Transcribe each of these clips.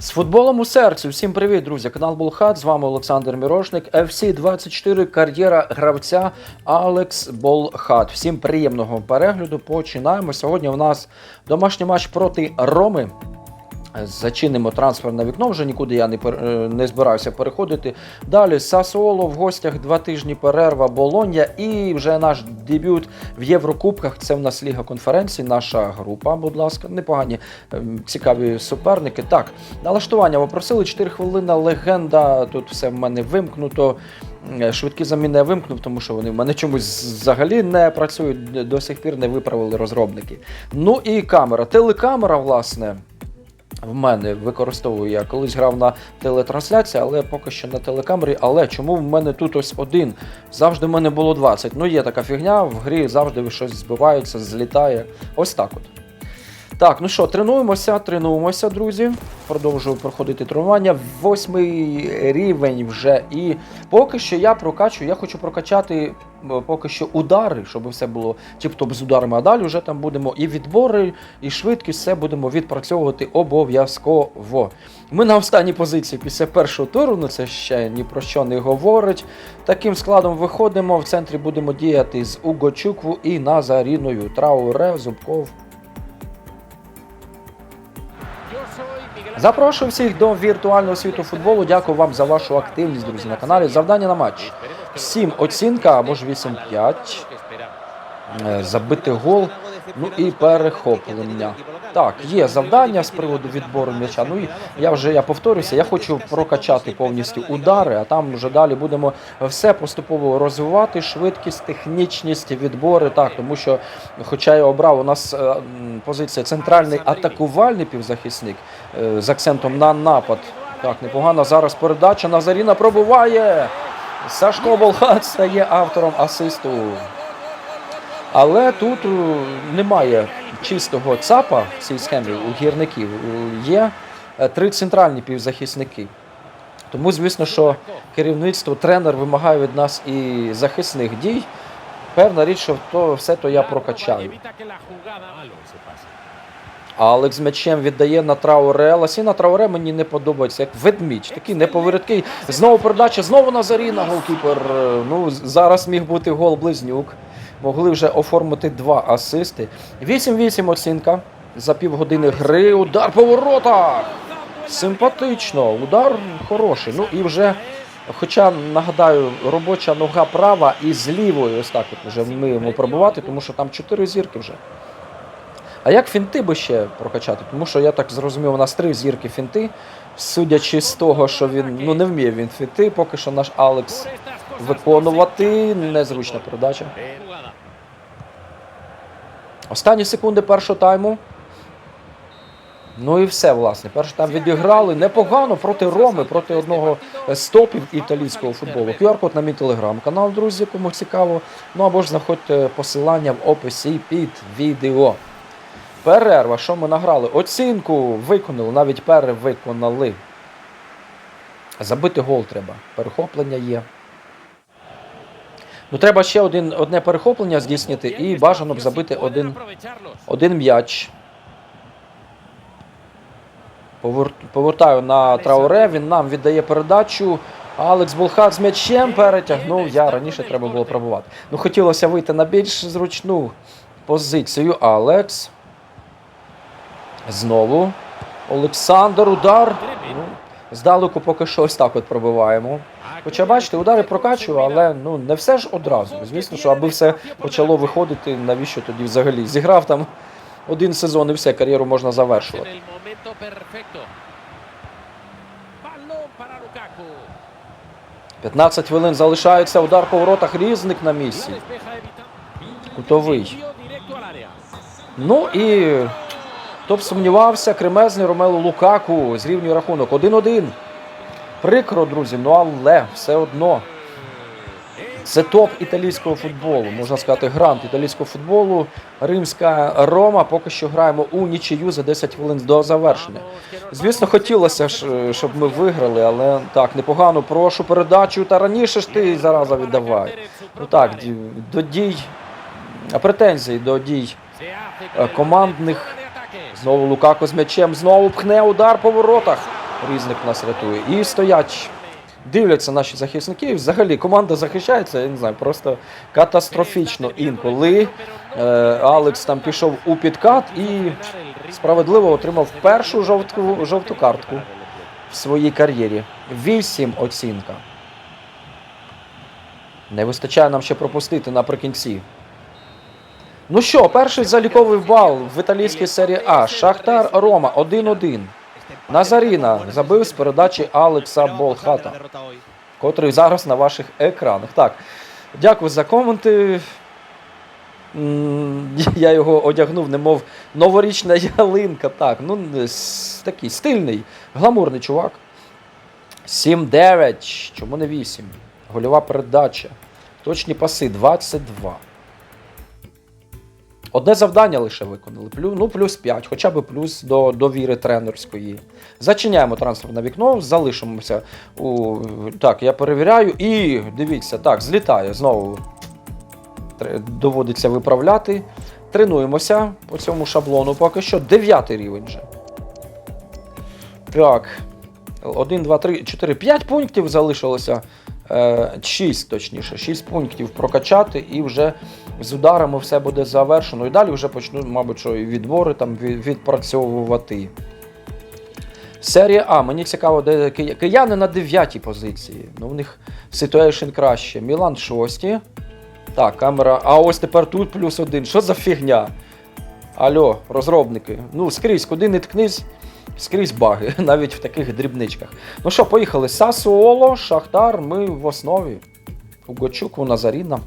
З футболом у серці. Всім привіт, друзі! Канал Болхат. З вами Олександр Мірошник. FC 24 кар'єра гравця Алекс Болхат. Всім приємного перегляду. Починаємо. Сьогодні у нас домашній матч проти Роми. Зачинимо трансферне вікно, вже нікуди я не, е, не збираюся переходити. Далі Сасуоло в гостях два тижні перерва Болонья і вже наш дебют в Єврокубках. Це в нас Ліга конференцій, наша група, будь ласка, непогані ем, цікаві суперники. Так, налаштування ви просили 4 хвилини. Легенда. Тут все в мене вимкнуто. Е, Швидкі заміни я вимкнув, тому що вони в мене чомусь взагалі не працюють. До сих пір не виправили розробники. Ну і камера. Телекамера, власне в мене використовую я колись грав на телетрансляції, але поки що на телекамері. Але чому в мене тут ось один? Завжди в мене було 20. Ну, є така фігня, в грі завжди щось збивається, злітає. Ось так от. Так, ну що, тренуємося, тренуємося, друзі. Продовжую проходити тренування. Восьмий рівень вже. І поки що я прокачую, я хочу прокачати е, поки що удари, щоб все було тіп-топ з ударами, а далі вже там будемо і відбори, і швидкість, все будемо відпрацьовувати обов'язково. Ми на останній позиції після першого туру, ну це ще ні про що не говорить. Таким складом виходимо. В центрі будемо діяти з Угочукву і Назаріною. Трауре, Зубков, Запрошую всіх до віртуального світу футболу. Дякую вам за вашу активність, друзі, на каналі. Завдання на матч. 7 оцінка або ж 8-5. Е, Забити гол. Ну і перехоплення. Так, є завдання з приводу відбору м'яча. Ну і я вже я повторюся, я хочу прокачати повністю удари, а там вже далі будемо все поступово розвивати. Швидкість, технічність, відбори. Так, тому що, хоча я обрав у нас е, позиція центральний атакувальний півзахисник е, з акцентом на напад. Так, непогано зараз передача. Назаріна пробуває. Сашко Болхат стає автором асисту. Але тут е, немає чистого ЦАПа в цій схемі у гірників. Е, Є е, три центральні півзахисники. Тому, звісно, що керівництво, тренер вимагає від нас і захисних дій. Певна річ, що то, все то я прокачаю. Алекс з м'ячем віддає на Трауре. Ласіна Трауре мені не подобається, як ведмідь. Такий неповороткий. Знову передача, знову Назаріна, голкіпер. Ну, зараз міг бути гол близнюк. Могли вже оформити два асисти. 8-8 оцінка. За півгодини гри. Удар по воротах. Симпатично. Удар хороший. Ну і вже. Хоча нагадаю, робоча нога права і з лівою ось так от вже вміємо пробувати, тому що там чотири зірки вже. А як фінти би ще прокачати? Тому що я так зрозумів, у нас три зірки фінти. Судячи з того, що він ну не вміє він фінти, поки що наш Алекс виконувати. Незручна передача. Останні секунди першого тайму. Ну і все, власне. Перший тайм відіграли непогано проти Роми, проти одного з топів італійського футболу. QR-код на мій телеграм-канал, друзі, кому цікаво. Ну або ж знаходьте посилання в описі під відео. Перерва, що ми награли? Оцінку виконали, навіть перевиконали. Забити гол треба. Перехоплення є. Ну, треба ще один, одне перехоплення здійснити і бажано б забити один, один м'яч. Повер- Повертаю на Трауре, він нам віддає передачу. Алекс Болхат з м'ячем перетягнув. Я раніше треба було пробувати. Ну, хотілося вийти на більш зручну позицію. Алекс. Знову. Олександр, удар. Ну, здалеку поки що ось так от пробиваємо. Хоча бачите, удари прокачую, але ну не все ж одразу. Звісно, що аби все почало виходити, навіщо тоді взагалі? Зіграв там один сезон і все, кар'єру можна завершувати. 15 хвилин залишається, удар по воротах, різник на місці. Кутовий. Ну і хто б сумнівався, кремезний Ромело Лукаку зрівнює рахунок 1-1. Прикро, друзі, ну але все одно. Це топ італійського футболу, можна сказати, грант італійського футболу. Римська Рома. Поки що граємо у нічию за 10 хвилин до завершення. Звісно, хотілося ж, щоб ми виграли, але так, непогано. Прошу передачу. Та раніше ж ти зараза віддавай. Ну так, до дій, а претензій до дій е, командних. Знову Лукако з м'ячем, знову пхне удар по воротах. Різних нас рятує. І стоять, дивляться наші захисники. Взагалі команда захищається, я не знаю, просто катастрофічно інколи. Е, Алекс там пішов у підкат і справедливо отримав першу жовту, жовту картку в своїй кар'єрі. Вісім оцінка. Не вистачає нам ще пропустити наприкінці. Ну що, перший заліковий бал в італійській серії А. Шахтар Рома 1-1. Назаріна забив з передачі Алекса Болхата, котрий зараз на ваших екранах. Так, дякую за коменти. Я його одягнув, немов новорічна ялинка. Так, ну такий стильний, гламурний чувак. 7-9. Чому не 8? Гольова передача. Точні паси 22. Одне завдання лише виконали. Плю, ну, плюс 5, хоча б плюс до довіри тренерської. Зачиняємо трансферне вікно, залишимося у. Так, я перевіряю. І дивіться, так, злітає знову. Доводиться виправляти. Тренуємося по цьому шаблону. Поки що дев'ятий рівень вже. Так. 1, 2, 3, 4, 5 пунктів залишилося. 6, точніше, 6 пунктів прокачати і вже з ударами все буде завершено. І далі вже почну, мабуть, що відбори там відпрацьовувати. Серія А. Мені цікаво, де кияни на 9 позиції. Ну, в них ситуейшн краще. Мілан 6. Так, камера. А ось тепер тут плюс один. Що за фігня? Алло, розробники. Ну, скрізь, куди не ткнись, скрізь баги, навіть в таких дрібничках. Ну що, поїхали. Сасуоло, Шахтар, ми в основі. Угочук, у Назаріна.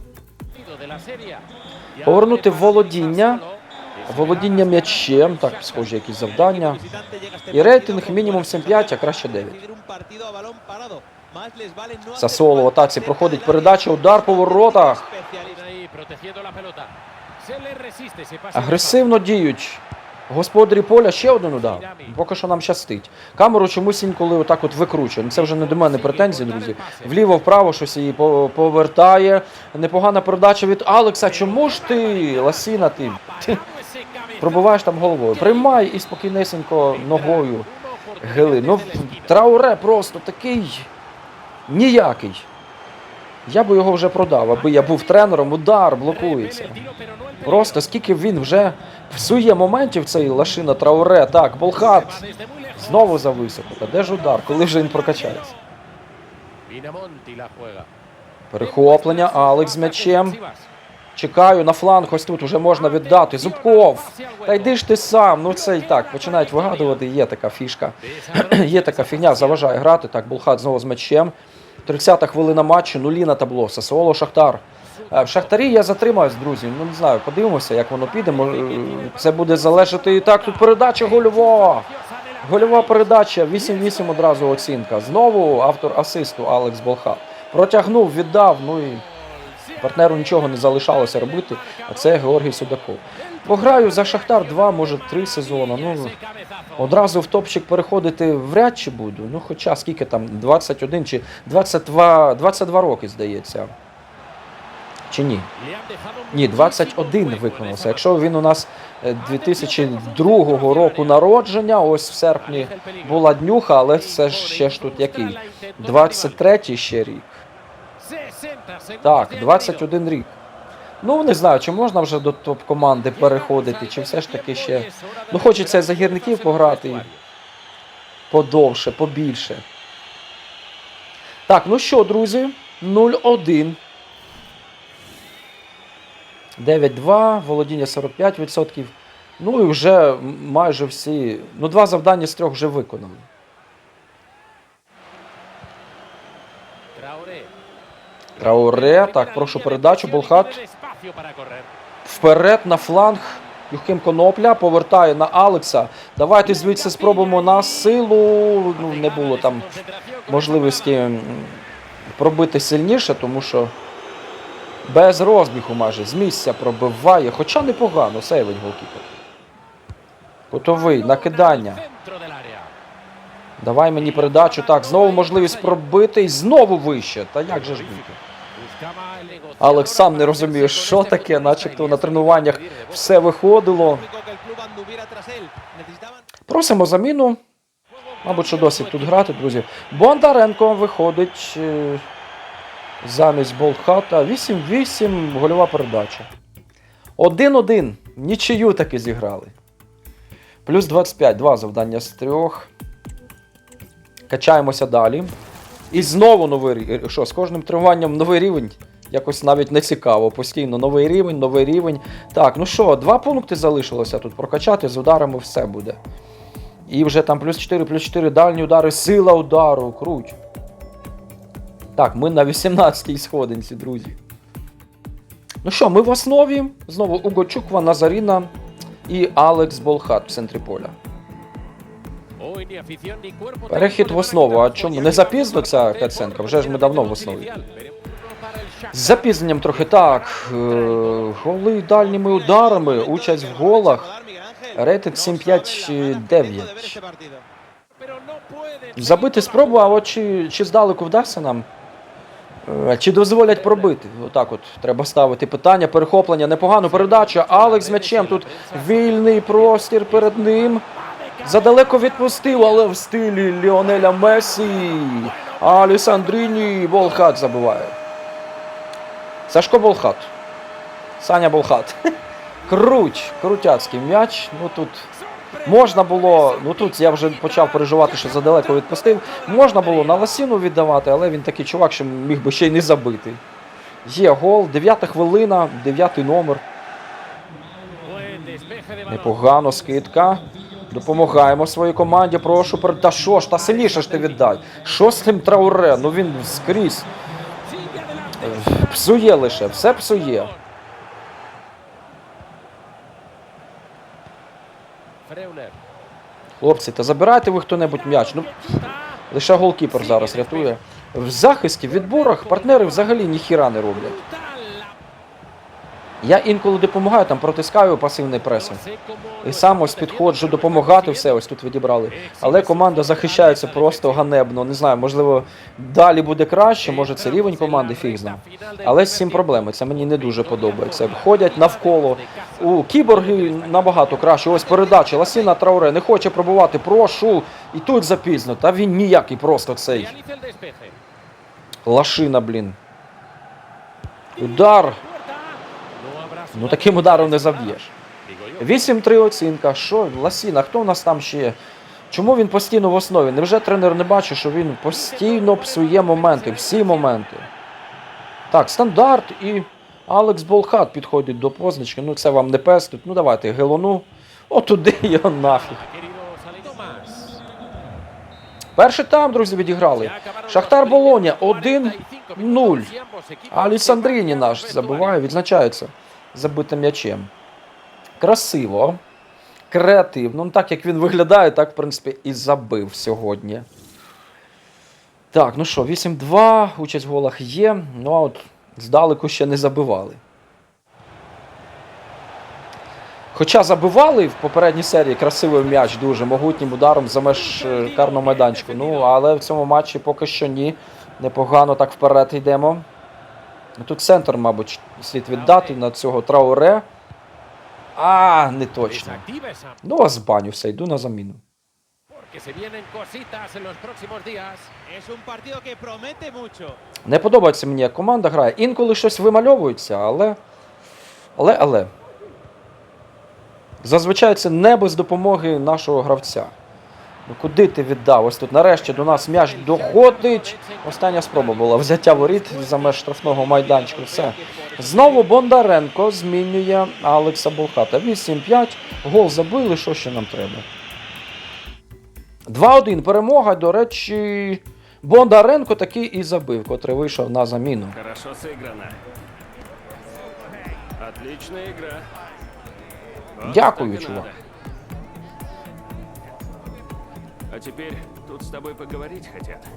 Повернути володіння. Володіння м'ячем, так, схожі якісь завдання. І рейтинг мінімум 7-5, а краще 9. Сасуоло в атаці проходить передача, удар по воротах. Агресивно діють. Господарі поля ще один удар. Поки що нам щастить. Камеру чомусь інколи отак от викручує. Це вже не до мене претензії, друзі. Вліво, вправо щось її повертає. Непогана передача від Алекса. Чому ж ти, Ласіна, ти? пробиваєш там головою. Приймай і спокійнесенько ногою гили. Ну, трауре просто такий ніякий. Я би його вже продав, аби я був тренером, удар блокується. Просто скільки він вже псує моментів цей лашина Трауре. Так, Болхат знову за високо. Та де ж удар? Коли вже він прокачається? Перехоплення, Алекс з м'ячем. Чекаю на фланг, ось тут уже можна віддати. Зубков. Та йди ж ти сам. Ну це і так. Починають вигадувати. Є така фішка. Є така фігня, заважає грати. Так, Болхат знову з м'ячем. 30-та хвилина матчу, нулі на табло. Сасоло Шахтар. Е, В Шахтарі я затримаюсь, друзі. Ну не знаю, подивимося, як воно піде. Це буде залежати. І так, тут передача гольова. Гольова передача, 8-8 одразу оцінка. Знову автор асисту Алекс Болхат. Протягнув, віддав, ну і партнеру нічого не залишалося робити, а це Георгій Судаков. Пограю за Шахтар 2, може 3 сезони. Ну, одразу в топчик переходити вряд чи буду. Ну, хоча скільки там, 21 чи 22, 22 роки, здається. Чи ні? Ні, 21 виконався. Якщо він у нас е, 2002 року народження, ось в серпні була днюха, але це ж ще ж тут який? 23 ще рік. Так, 21 рік. Ну, не знаю, чи можна вже до топ-команди переходити, чи все ж таки ще. Ну, хочеться за гірників пограти подовше, побільше. Так, ну що, друзі, 0-1. 9-2, володіння 45%. Ну і вже майже всі. Ну, два завдання з трьох вже виконали. Трауре, так, прошу передачу, Болхат. Вперед на фланг. Юхим Конопля повертає на Алекса. Давайте звідси спробуємо на силу. Ну, не було там можливості пробити сильніше, тому що без розбігу майже з місця пробиває. Хоча непогано, сейвить голкіпер. Кутовий, накидання. Давай мені передачу. Так, знову можливість пробити і знову вище. Та як же ж бути? Алекс сам не розуміє, що таке, начебто на тренуваннях все виходило. Просимо заміну. Мабуть, що досить тут грати, друзі. Бондаренко виходить е, замість Болхата. 8-8, гольова передача. 1-1. Нічию таки зіграли. Плюс 25, два завдання з трьох. Качаємося далі. І знову новий. Що, з кожним тренуванням новий рівень? Якось навіть не цікаво. Постійно новий рівень, новий рівень. Так, ну що, два пункти залишилося тут прокачати, з ударами все буде. І вже там плюс 4, плюс 4 дальні удари, сила удару, круть. Так, ми на 18-й сходинці, друзі. Ну що, ми в основі. Знову Уго Чуква, Назаріна і Алекс Болхат в центрі поля. Перехід в основу. А чому не запізно ця катсценка? Вже ж ми давно в основі. З запізненням трохи так. е, Голи дальніми ударами, участь в голах. Рейтинг 7-5-9. Забити спробу, а от чи, чи здалеку вдасться нам? Е, Чи дозволять пробити? Отак от треба ставити питання. Перехоплення, непогано передача. Алекс з м'ячем. Тут вільний простір перед ним. Задалеко відпустив, але в стилі Ліонеля Месі. Алісандріні Болхат забиває. Сашко Болхат. Саня Болхат. Круть, крутяцький м'яч. Ну тут можна було. Ну тут я вже почав переживати, що задалеко відпустив. Можна було на ласіну віддавати, але він такий чувак, що міг би ще й не забити. Є гол, дев'ята хвилина, дев'ятий номер. Непогано, скидка. Допомагаємо своїй команді. Прошу пер- Та що ж, та сильніше ж ти віддай. Що з цим трауре? Ну він скрізь. Псує лише, все псує. Хлопці, та забирайте ви хто-небудь м'яч. Ну, лише голкіпер зараз рятує. В захисті, в відборах партнери взагалі ніхіра не роблять. Я інколи допомагаю, там протискаю пасивний пресинг. І сам ось підходжу допомагати, все ось тут відібрали. Але команда захищається просто ганебно. Не знаю, можливо, далі буде краще, може це рівень команди, фіг. Але з цим проблеми, це мені не дуже подобається. Ходять навколо. У кіборги набагато краще. Ось передача. Ласіна Трауре не хоче пробувати. Прошу. І тут запізно. Та він ніякий просто цей. Лашина, блін. Удар. Ну таким ударом не заб'єш. 8-3 оцінка. Що, Ласіна, хто у нас там ще? є? Чому він постійно в основі? Невже тренер не бачить, що він постійно псує моменти, всі моменти? Так, стандарт і Алекс Болхат підходить до позначки. Ну це вам не пестить. Ну давайте гелону. О, туди його нафіг. Перший там, друзі, відіграли. Шахтар Болоня 1-0. Алісандріні наш забиває, відзначається забитим м'ячем. Красиво, креативно. Ну, так як він виглядає, так, в принципі, і забив сьогодні. Так, ну що, 8-2, участь в голах є. Ну а от здалеку ще не забивали. Хоча забивали в попередній серії красивий м'яч дуже могутнім ударом за меж е, карного майданчику. Ну, але в цьому матчі поки що ні. Непогано так вперед йдемо. Ну, Тут центр, мабуть, слід віддати на цього трауре. А, не точно. Ну, а з баню все, йду на заміну. Не подобається мені, як команда грає. Інколи щось вимальовується, але. Але, але. Зазвичай це не без допомоги нашого гравця. Ну куди ти віддав? Ось тут нарешті до нас м'яч доходить. Остання спроба була взяття воріт за меж штрафного майданчика. Все. Знову Бондаренко змінює Алекса Болхата. 8-5. Гол забили. Що ще нам треба? 2-1. Перемога. До речі, Бондаренко таки і забив, котрий вийшов на заміну. Хорошо. Дякую, чувак. А теперь тут с тобой поговорить хотят.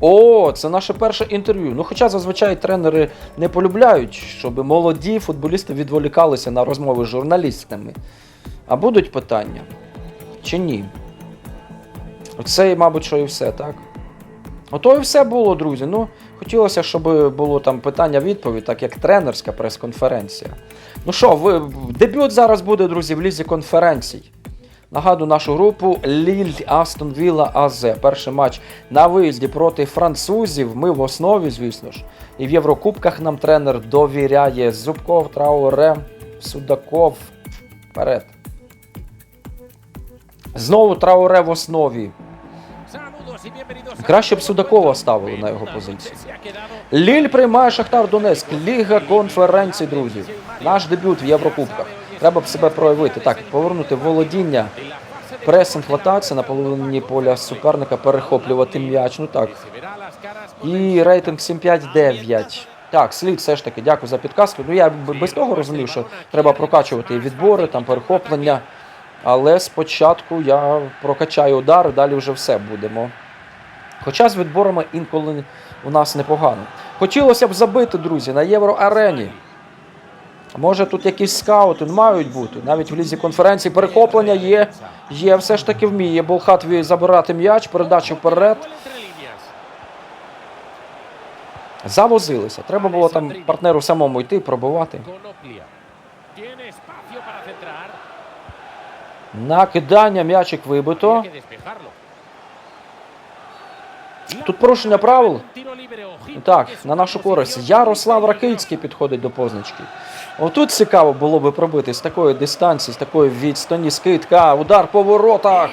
О, це наше перше інтерв'ю. Ну, хоча зазвичай тренери не полюбляють, щоб молоді футболісти відволікалися на розмови з журналістами. А будуть питання? Чи ні? Оце, мабуть, що і все, так? Ото і все було, друзі. Ну, хотілося, щоб було там питання-відповідь, так як тренерська прес-конференція. Ну що, ви, дебют зараз буде, друзі, в лізі конференцій. Нагадую нашу групу Ліль Астон Вілла АЗ. Перший матч на виїзді проти французів. Ми в основі, звісно ж. І в Єврокубках нам тренер довіряє Зубков, Трауре, Судаков. Вперед. Знову Трауре в основі. Краще б Судакова ставили на його позицію. Ліль приймає Шахтар Донецьк. Ліга конференцій, друзі. Наш дебют в Єврокубках. Треба б себе проявити. Так, повернути володіння. Пресинг латація на половині поля суперника, перехоплювати м'яч. Ну так. І рейтинг 7-5-9. Так, слід все ж таки, дякую за підказку. Ну я без того розумів, що треба прокачувати і відбори, там перехоплення. Але спочатку я прокачаю удар, далі вже все будемо. Хоча з відборами інколи у нас непогано. Хотілося б забити, друзі, на євроарені. Може тут якісь скаути мають бути. Навіть в лізі конференції перехоплення є. Є, все ж таки вміє. Болхатві забирати м'яч, передачу вперед. Завозилися. Треба було там партнеру самому йти, пробувати. Накидання, м'ячик вибито. Тут порушення правил. Так, на нашу користь. Ярослав Ракицький підходить до позначки. Отут цікаво було би пробити з такої дистанції, з такої відстані, скидка, удар по воротах.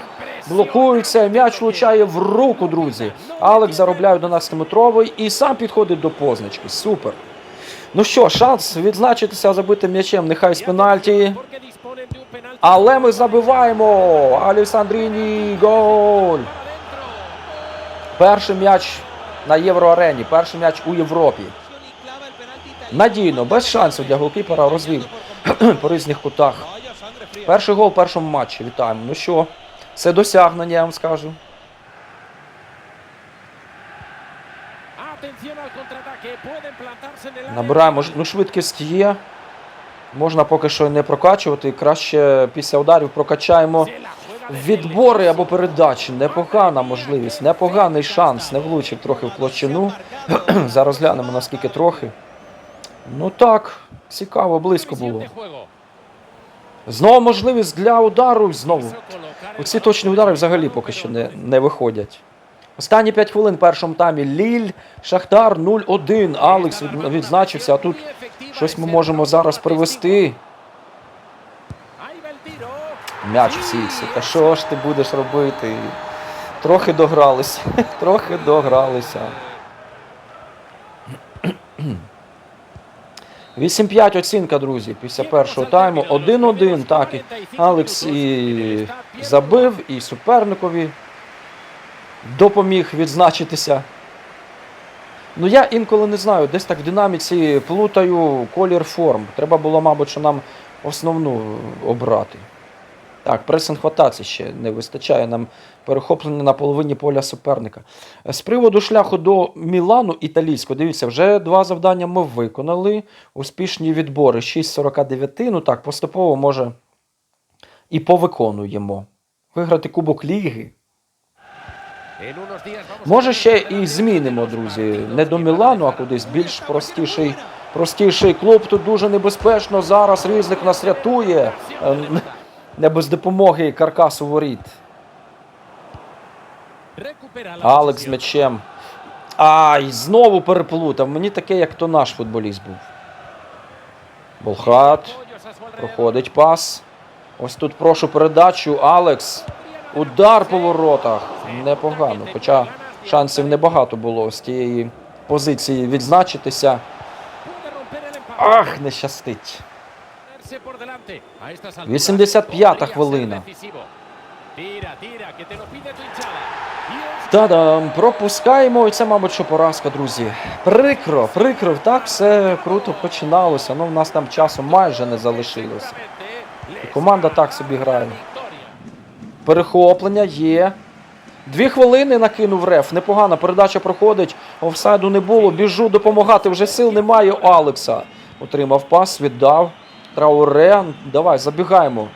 Блокується, м'яч влучає в руку, друзі. Алекс заробляє 11-метровий і сам підходить до позначки. Супер. Ну що, шанс відзначитися забитим м'ячем, нехай з пенальті. Але ми забиваємо. Алісандріні гол. Перший м'яч на євроарені, перший м'яч у Європі. Надійно, без шансів для голкіпера розвів по різних кутах. Перший гол в першому матчі. Вітаємо. Ну що, це досягнення, я вам скажу. Набираємо, ну швидкість є. Можна поки що не прокачувати. Краще після ударів прокачаємо відбори або передачі. Непогана можливість, непоганий шанс. Не влучив трохи в площину. Зараз глянемо наскільки трохи. Ну так, цікаво, близько було. Знову можливість для удару. Знову. Оці точні удари взагалі поки що не, не виходять. Останні 5 хвилин в першому таймі. Ліль, Шахтар 0-1. Алекс відзначився, а тут щось ми можемо зараз привести. М'яч в сітці. Та що ж ти будеш робити? Трохи догралися. Трохи догралися. 8-5 оцінка, друзі, після першого тайму. 1-1. Так, і Алекс і забив, і суперникові допоміг відзначитися. Ну я інколи не знаю, десь так в динаміці плутаю колір форм. Треба було, мабуть, що нам основну обрати. Так, пресинг хвататься ще не вистачає нам перехоплення на половині поля суперника. З приводу шляху до Мілану італійського, дивіться, вже два завдання ми виконали. Успішні відбори 6.49. Ну так, поступово може і повиконуємо. Виграти Кубок Ліги. Може ще і змінимо, друзі. Не до Мілану, а кудись більш простіший, простіший клуб. Тут дуже небезпечно. Зараз різник нас рятує. Не без допомоги каркасу воріт. Алекс з м'ячем. Ай, знову переплутав. Мені таке, як то наш футболіст був. Болхат. Проходить пас. Ось тут прошу передачу. Алекс. Удар по воротах. Непогано. Хоча шансів небагато було з тієї позиції відзначитися. Ах, не щастить. 85-та хвилина. Та-дам, пропускаємо, і це, мабуть, що поразка, друзі. Прикро, прикро, так все круто починалося. Ну, в нас там часу майже не залишилося. І команда так собі грає. Перехоплення є. Дві хвилини накинув реф. Непогана передача проходить. Офсайду не було. Біжу допомагати. Вже сил немає Алекса. Отримав пас, віддав. Трауре. Давай, забігаємо.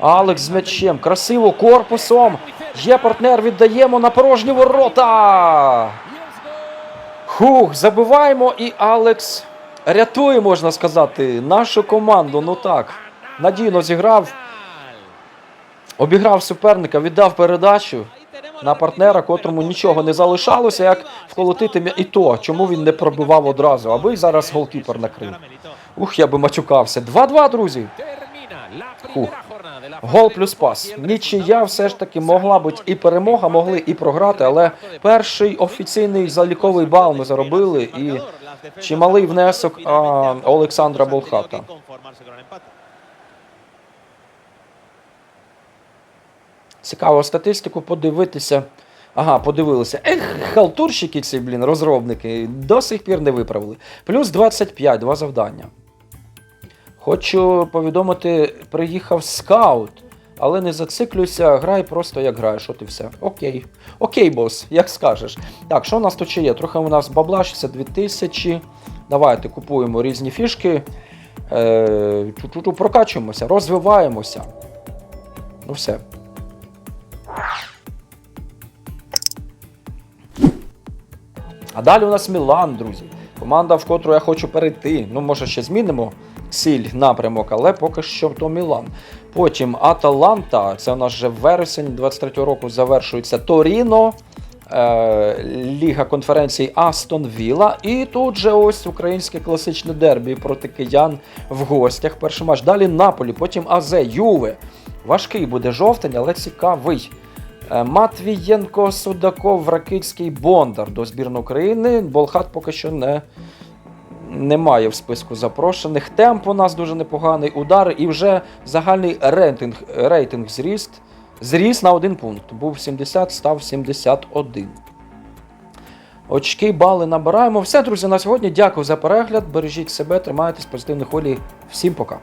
Алекс з м'ячем. Красиво корпусом. Є партнер, віддаємо на порожні ворота. Хух, забиваємо і Алекс рятує, можна сказати, нашу команду. Ну так. Надійно зіграв. Обіграв суперника, віддав передачу на партнера, котрому нічого не залишалося, як вколотити і то, чому він не пробивав одразу, аби зараз голкіпер накрив. Ух, я би матюкався. 2-2, друзі. Хух. Гол плюс пас. Нічия все ж таки могла бути і перемога, могли і програти, але перший офіційний заліковий бал ми заробили і чималий внесок а, Олександра Болхата. Цікаво статистику подивитися. Ага, подивилися. Ех, халтурщики ці, блін, розробники, до сих пір не виправили. Плюс 25, два завдання. Хочу повідомити, приїхав скаут, але не зациклюйся, грай просто як граєш, от і все. Окей. Окей, бос, як скажеш. Так, що у нас тут ще є? Трохи у нас бабла 62 тисячі. Давайте купуємо різні фішки. Е, прокачуємося, розвиваємося. Ну все. А далі у нас Мілан, друзі. Команда, в котру я хочу перейти. Ну, може, ще змінимо ціль, напрямок, але поки що то Мілан. Потім Аталанта, це у нас вже вересень 23-го року завершується Торіно. Е, Ліга конференцій Астон Вілла. І тут же ось українське класичне дербі проти киян в гостях. Перший матч. Далі Наполі, потім АЗ, Юве. Важкий буде жовтень, але цікавий. Е, Матвієнко, Судаков, Ракицький, Бондар до збірної України. Болхат поки що не, немає в списку запрошених. Темп у нас дуже непоганий. Удар і вже загальний рейтинг, рейтинг зріс, Зріс на один пункт. Був 70, став 71. Очки, бали набираємо. Все, друзі, на сьогодні. Дякую за перегляд. Бережіть себе, тримайтесь позитивної хвилі. Всім пока.